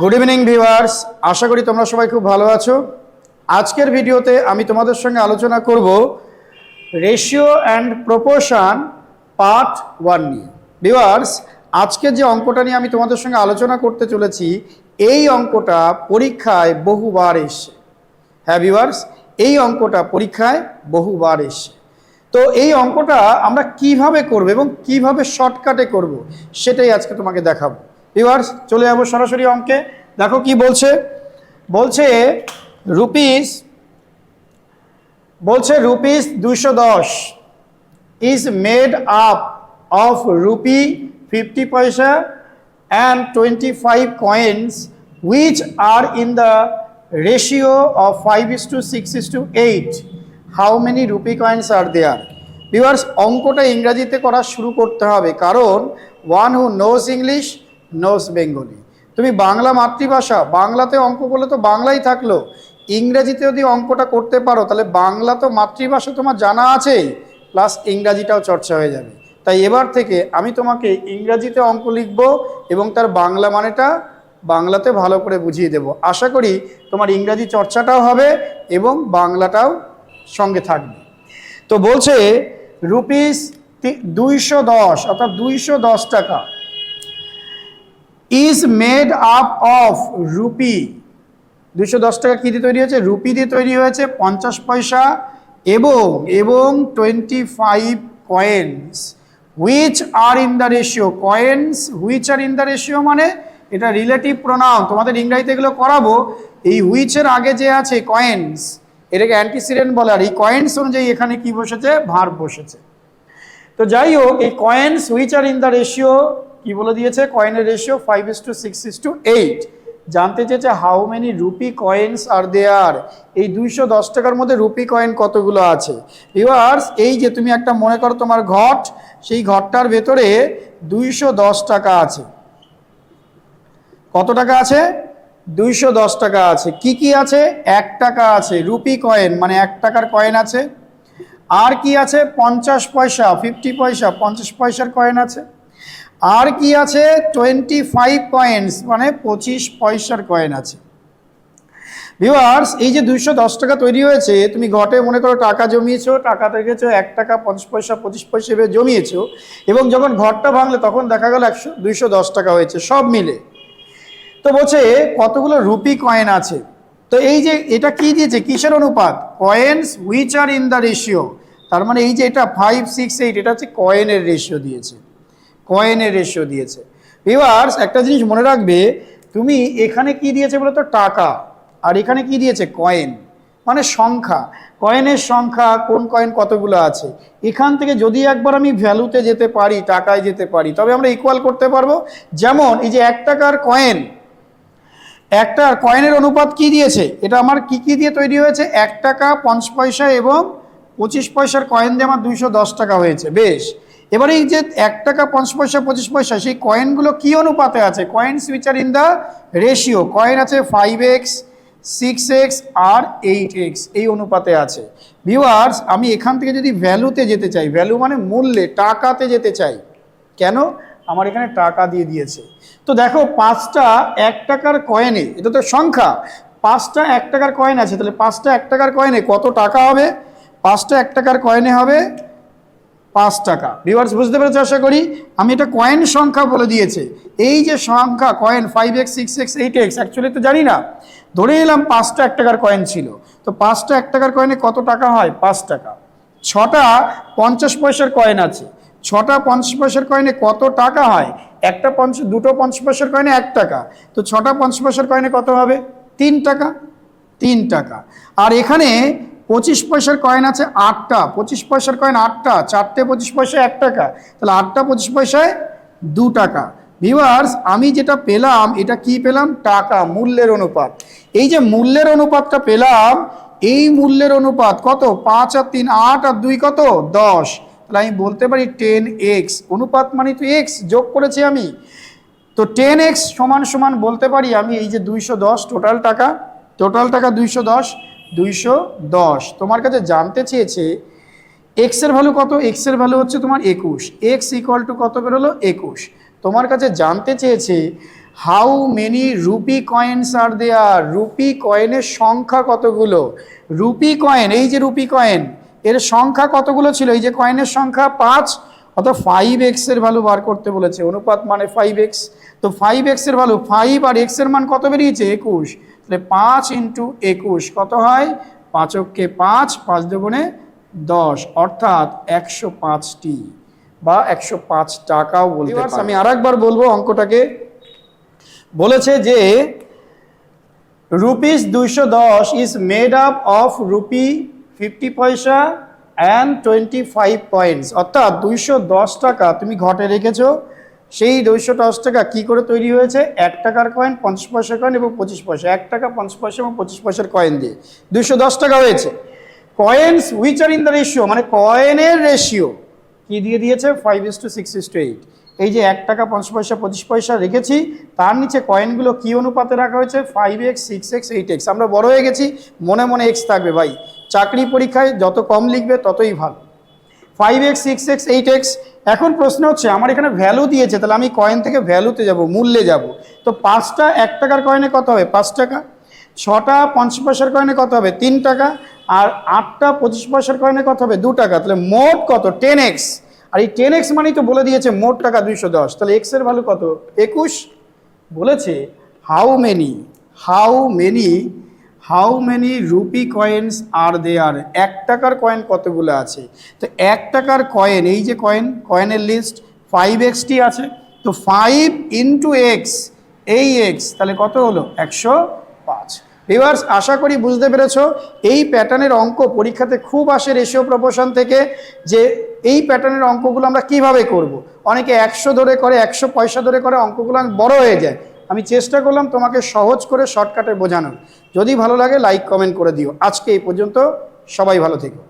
Good evening viewers আশা করি তোমরা সবাই খুব ভালো আছো। আজকের ভিডিওতে আমি তোমাদের সঙ্গে আলোচনা করব ratio and proportion part one নিয়ে। ভিউয়ার্স আজকের যে অঙ্কটা নিয়ে আমি তোমাদের সঙ্গে আলোচনা করতে চলেছি, এই অঙ্কটা পরীক্ষায় বহুবার এসছে। হ্যাঁ ভিউয়ার্স এই অঙ্কটা পরীক্ষায় বহুবার এসছে। তো এই অঙ্কটা আমরা কীভাবে করব এবং কীভাবে শর্টকাটে করব, সেটাই আজকে তোমাকে দেখাবো। ভিউয়ার্স চলে যাব সরাসরি অঙ্কে। দেখো কি বলছে? বলছে রুপিস বলছে রুপিস দুশো দশ is made up of rupee fifty paisa and twenty five coins which are in the ratio of 5 is to 6 is to 8 how many rupee coins are there viewers অঙ্কটা ইংরাজিতে করা শুরু করতে হবে। কারণ one who knows English knows Bengali তুমি বাংলা মাতৃভাষা, বাংলাতে অঙ্ক করলে তো বাংলাই থাকল। ইংরেজিতে যদি অঙ্কটা করতে পারো, তাহলে বাংলা তো মাতৃভাষা তোমার জানা আছেই প্লাস ইংরাজিটাও চর্চা হয়ে যাবে। তাই এবার থেকে আমি তোমাকে ইংরাজিতে অঙ্ক লিখব এবং তার বাংলা মানেটা বাংলাতে ভালো করে বুঝিয়ে দেব। আশা করি তোমার ইংরাজি চর্চাটাও হবে এবং বাংলাটাও সঙ্গে থাকবে। তো বলছে রুপিস দুইশো দশ, অর্থাৎ দুইশো দশ টাকা। Is made up of rupee দুইশো দশ টাকা কী দিয়ে তৈরি হয়েছে? রুপি দিয়ে তৈরি হয়েছে পঞ্চাশ পয়সা এবং এবং twenty five coins which are in the ratio coins which are in the ratio মানে এটা রিলেটিভ প্রোনাউন তোমাদের ইংরাজিতে এগুলো করাবো। এই হুইচের আগে যে আছে কয়েন্স এটাকে অ্যান্টিসিডেন্ট বলে। আর এই কয়েন্স অনুযায়ী এখানে কি বসেছে? ভার বসেছে। তো যাই হোক, এই coins which are in the ratio কি বলে দিয়েছে? কয়েনের ratio five is to six is to eight জানতে চেয়েছে how many rupee coins are there এই দুইশো দশ টাকার মধ্যে রুপি কয়েন কতগুলো আছে? ভিউয়ার্স এই যে তুমি একটা মনে করো তোমার ঘট, সেই ঘরটার ভেতরে দুইশো দশ টাকা আছে। কত টাকা আছে? দুইশো দশ টাকা আছে। কি কি আছে? এক টাকা আছে। রুপি কয়েন মানে এক টাকার কয়েন আছে। আর কি আছে? পঞ্চাশ পয়সা ফিফটি পয়সা, পঞ্চাশ পয়সার কয়েন আছে। আর কি আছে? টোয়েন্টি ফাইভ কয়েন্স মানে পঁচিশ পয়সার কয়েন আছে। ভিউয়ার্স এই যে দুইশো দশ টাকা তৈরি হয়েছে, তুমি ঘটে মনে করো টাকা জমিয়েছো, টাকা থেকেছো এক টাকা পঞ্চাশ পয়সা, পঁচিশ পয়সা এভাবে জমিয়েছো, এবং যখন ঘরটা ভাঙলে তখন দেখা গেল একশো, দুইশো দশ টাকা হয়েছে, সব মিলে। তো বলছে, কতগুলো রুপি কয়েন আছে? তো এই যে এটা কি দিয়েছে? কিসের অনুপাত? Coins which are in the ratio তার মানে এই যে এটা ফাইভ সিক্স এইট এটা হচ্ছে কয়েনের রেশিও দিয়েছে। কয়েনের রেশিও দিয়েছে। ভিউয়ার্স একটা জিনিস মনে রাখবে, তুমি এখানে কি দিয়েছে বলো তো টাকা। আর এখানে কি দিয়েছে? কয়েন মানে সংখ্যা। কয়েনের সংখ্যা, কোন কয়েন কতগুলো আছে? এখান থেকে যদি একবার আমি ভ্যালুতে যেতে পারি, টাকায় যেতে পারি, তবে আমরা ইকুয়াল করতে পারব। যেমন, এই যে এক টাকার কয়েন একটা কয়েনের অনুপাত কি দিয়েছে? এটা আমার কি কি দিয়ে তৈরি হয়েছে? এক টাকা, পঞ্চাশ পয়সা এবং পঁচিশ পয়সার কয়েন দিয়ে আমার দুইশো দশ টাকা হয়েছে। বেশ। এবারে এই যে এক টাকা পঞ্চাশ পয়সা, পঁচিশ পয়সা, সেই কয়েনগুলো কি অনুপাতে আছে? Coin which are in the ratio coin আছে ফাইভ এক্স সিক্স এক্স আর এইট এক্স এই অনুপাতে আছে। ভিউয়ার্স আমি এখান থেকে যদি ভ্যালুতে যেতে চাই ভ্যালু মানে মূল্যে, টাকাতে যেতে চাই, কেন? আমার এখানে টাকা দিয়ে দিয়েছে। তো দেখো, পাঁচটা এক টাকার কয়েনে এটা তো সংখ্যা, পাঁচটা এক টাকার কয়েন আছে, তাহলে পাঁচটা এক টাকার কয়েনে কত টাকা হবে? পাঁচটা এক টাকার কয়েনে হবে পাঁচ টাকা। ভিউয়ার্স বুঝতে পেরেছ আশা করি? আমি এটা কয়েন সংখ্যা বলে দিয়েছে। এই যে সংখ্যা coin five x six x eight x actually তো জানি না। ধরে এলাম পাঁচটা এক টাকার কয়েন ছিল। তো পাঁচটা এক টাকার কয়েনে কত টাকা হয়? পাঁচ টাকা। ছটা পঞ্চাশ পয়সার কয়েন আছে। ছটা পঞ্চাশ পয়সার কয়েনে কত টাকা হয়? একটা পঞ্চাশ দুটো পঞ্চাশ পয়সার কয়েনে এক টাকা। তো ছটা পঞ্চাশ পয়সার কয়েনে কত হবে? তিন টাকা। তিন টাকা। আর এখানে পঁচিশ পয়সার কয়েন আছে আটটা। পঁচিশ পয়সার কয়েন আটটা। চারটে পঁচিশ পয়সা এক টাকা। তাহলে আটটা পঁচিশ পয়সায় দু টাকা। ভিউয়ার্স আমি যেটা পেলাম, এটা কি পেলাম? টাকা, মূল্যের অনুপাত। এই যে মূল্যের অনুপাতটা পেলাম, এই মূল্যের অনুপাত কত? পাঁচ আর তিন, আট আর দুই কত? দশ। তাহলে আমি বলতে পারি টেন এক্স। অনুপাত মানে তো এক্স, যোগ করেছি আমি। তো টেন এক্স সমান সমান বলতে পারি আমি, এই যে দুইশো দশ টোটাল টাকা। টোটাল টাকা দুইশো দশ। দুইশো দশ। তোমার কাছে জানতে চেয়েছে এক্সের ভ্যালু কত? এক্সের ভ্যালু হচ্ছে তোমার একুশ। এক্স ইকুয়াল টু কত বেরোলো? একুশ। তোমার কাছে জানতে চেয়েছে how many rupee coins are there rupee কয়েনের সংখ্যা কতগুলো? রুপি কয়েন এই যে রুপি কয়েন এর সংখ্যা কতগুলো ছিল? এই যে কয়েনের সংখ্যা পাঁচ, অর্থাৎ ফাইভ এক্সের ভ্যালু বার করতে বলেছে। অনুপাত মানে ফাইভ এক্স তো ফাইভ এক্সের ভ্যালু ফাইভ আর এক্সের মান কত বেরিয়েছে? একুশ। তাহলে পাঁচ ইন্টু একুশ কত হয় পাঁচককে পাঁচ পাঁচ দুগুণে দশ অর্থাৎ একশো পাঁচটি বা একশো পাঁচ টাকাও বলতে। আমি আর একবার বলব অঙ্কটাকে বলেছে যে রুপিস দুইশো দশ is made up of rupee fifty paisa and twenty five points অর্থাৎ দুইশো দশ টাকা তুমি ঘটে রেখেছো সেই দুইশো দশ টাকা কি করে তৈরি হয়েছে? এক টাকার কয়েন পঞ্চাশ পয়সা কয়েন এবং পঁচিশ পয়সা। এক টাকা, পঞ্চাশ পয়সা এবং পঁচিশ পয়সার কয়েন দিয়ে। দুইশো দশ টাকা হয়েছে। Coins which are in the ratio মানে কয়েনের রেশিও কি দিয়ে দিয়েছে? Five is to six is to eight এই যে এক টাকা, পঞ্চাশ পয়সা, পঁচিশ পয়সা রেখেছি, তার নিচে কয়েনগুলো কি অনুপাতে রাখা হয়েছে? Five x six x eight x আমরা বড় হয়ে গেছি, মনে মনে এক্স থাকবে ভাই। চাকরি পরীক্ষায় যত কম লিখবে, ততই ভালো। Five x six x eight x এখন প্রশ্ন হচ্ছে, আমার এখানে ভ্যালু দিয়েছে, তাহলে আমি কয়েন থেকে ভ্যালুতে যাব, মূল্যে যাব। তো পাঁচটা এক টাকার কয়েনে কত হবে? পাঁচ টাকা। ছটা পঞ্চাশ পয়সার কয়েনে কত হবে? তিন টাকা। আর আটটা পঁচিশ পয়সার কয়েনে কত হবে? দু টাকা। তাহলে মোট কত? টেন এক্স আর এই টেন এক্স মানেই তো বলে দিয়েছে, মোট টাকা দুইশো দশ। তাহলে এক্সের ভ্যালু কত? একুশ। বলেছে how many how many how many rupee coins are there এক টাকার কয়েন কতগুলো আছে? তো এক টাকার কয়েন এই যে কয়েন কয়েনের লিস্ট ফাইভ এক্সটি আছে। তো ফাইভ ইন্টু এক্স এই এক্স তাহলে কত হলো? একশো পাঁচ। ভিউয়ার্স আশা করি বুঝতে পেরেছ, এই প্যাটার্নের অঙ্ক পরীক্ষাতে খুব আসে রেশিও প্রপোর্শন থেকে, যে এই প্যাটার্নের অঙ্কগুলো আমরা কীভাবে করব। অনেকে একশো ধরে করে, একশো পয়সা ধরে করে অঙ্কগুলো বড় হয়ে যায়। আমি চেষ্টা করলাম তোমাকে সহজ করে শর্টকাটে বোঝানোর। যদি ভালো লাগে লাইক কমেন্ট করে দিও। আজকে এই পর্যন্ত সবাই ভালো থেকো।